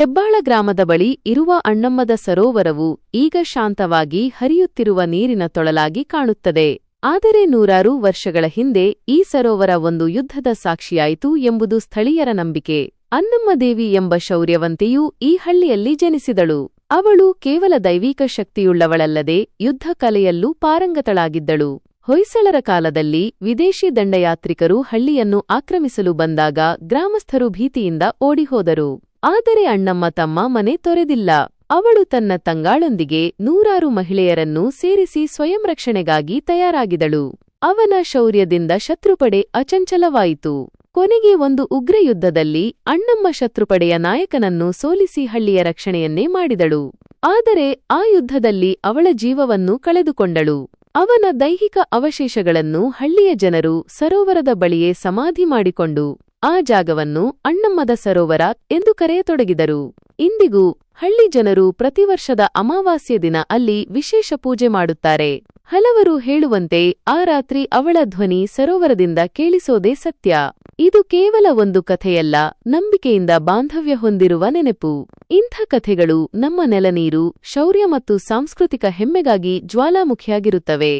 ಹೆಬ್ಬಾಳ ಗ್ರಾಮದ ಬಳಿ ಇರುವ ಅಣ್ಣಮ್ಮದ ಸರೋವರವು ಈಗ ಶಾಂತವಾಗಿ ಹರಿಯುತ್ತಿರುವ ನೀರಿನ ತೊಳಲಾಗಿ ಕಾಣುತ್ತದೆ. ಆದರೆ ನೂರಾರು ವರ್ಷಗಳ ಹಿಂದೆ ಈ ಸರೋವರ ಒಂದು ಯುದ್ಧದ ಸಾಕ್ಷಿಯಾಯಿತು ಎಂಬುದು ಸ್ಥಳೀಯರ ನಂಬಿಕೆ. ಅನ್ನಮ್ಮದೇವಿ ಎಂಬ ಶೌರ್ಯವಂತೆಯೂ ಈ ಹಳ್ಳಿಯಲ್ಲಿ ಜನಿಸಿದಳು. ಅವಳು ಕೇವಲ ದೈವಿಕ ಶಕ್ತಿಯುಳ್ಳವಳಲ್ಲದೆ ಯುದ್ಧ ಕಲೆಯಲ್ಲೂ ಪಾರಂಗತಳಾಗಿದ್ದಳು. ಹೊಯ್ಸಳರ ಕಾಲದಲ್ಲಿ ವಿದೇಶಿ ದಂಡಯಾತ್ರಿಕರು ಹಳ್ಳಿಯನ್ನು ಆಕ್ರಮಿಸಲು ಬಂದಾಗ ಗ್ರಾಮಸ್ಥರು ಭೀತಿಯಿಂದ ಓಡಿಹೋದರು. ಆದರೆ ಅಣ್ಣಮ್ಮ ತಮ್ಮ ಮನೆ ತೊರೆದಿಲ್ಲ. ಅವಳು ತನ್ನ ತಂಗಾಳೊಂದಿಗೆ ನೂರಾರು ಮಹಿಳೆಯರನ್ನು ಸೇರಿಸಿ ಸ್ವಯಂ ರಕ್ಷಣೆಗಾಗಿ ತಯಾರಾಗಿದಳು ಅವನ ಶೌರ್ಯದಿಂದ ಶತ್ರುಪಡೆ ಅಚಂಚಲವಾಯಿತು. ಕೊನೆಗೆ ಒಂದು ಉಗ್ರ ಯುದ್ಧದಲ್ಲಿ ಅಣ್ಣಮ್ಮ ಶತ್ರುಪಡೆಯ ನಾಯಕನನ್ನು ಸೋಲಿಸಿ ಹಳ್ಳಿಯ ರಕ್ಷಣೆಯನ್ನೇ ಮಾಡಿದಳು. ಆದರೆ ಆ ಯುದ್ಧದಲ್ಲಿ ಅವಳ ಜೀವವನ್ನು ಕಳೆದುಕೊಂಡಳು. ಅವನ ದೈಹಿಕ ಅವಶೇಷಗಳನ್ನು ಹಳ್ಳಿಯ ಜನರು ಸರೋವರದ ಬಳಿಯೇ ಸಮಾಧಿ ಮಾಡಿಕೊಂಡು ಆ ಜಾಗವನ್ನು ಅಣ್ಣಮ್ಮದ ಸರೋವರ ಎಂದು ಕರೆಯತೊಡಗಿದರು. ಇಂದಿಗೂ ಹಳ್ಳಿ ಜನರು ಪ್ರತಿವರ್ಷದ ಅಮಾವಾಸ್ಯ ದಿನ ಅಲ್ಲಿ ವಿಶೇಷ ಪೂಜೆ ಮಾಡುತ್ತಾರೆ. ಹಲವರು ಹೇಳುವಂತೆ ಆ ರಾತ್ರಿ ಅವಳ ಧ್ವನಿ ಸರೋವರದಿಂದ ಕೇಳಿಸೋದೇ ಸತ್ಯ. ಇದು ಕೇವಲ ಒಂದು ಕಥೆಯಲ್ಲ, ನಂಬಿಕೆಯಿಂದ ಬಾಂಧವ್ಯ ಹೊಂದಿರುವ ನೆನಪು. ಇಂಥ ಕಥೆಗಳು ನಮ್ಮ ನೆಲನೀರು, ಶೌರ್ಯ ಮತ್ತು ಸಾಂಸ್ಕೃತಿಕ ಹೆಮ್ಮೆಗಾಗಿ ಜ್ವಾಲಾಮುಖಿಯಾಗಿರುತ್ತವೆ.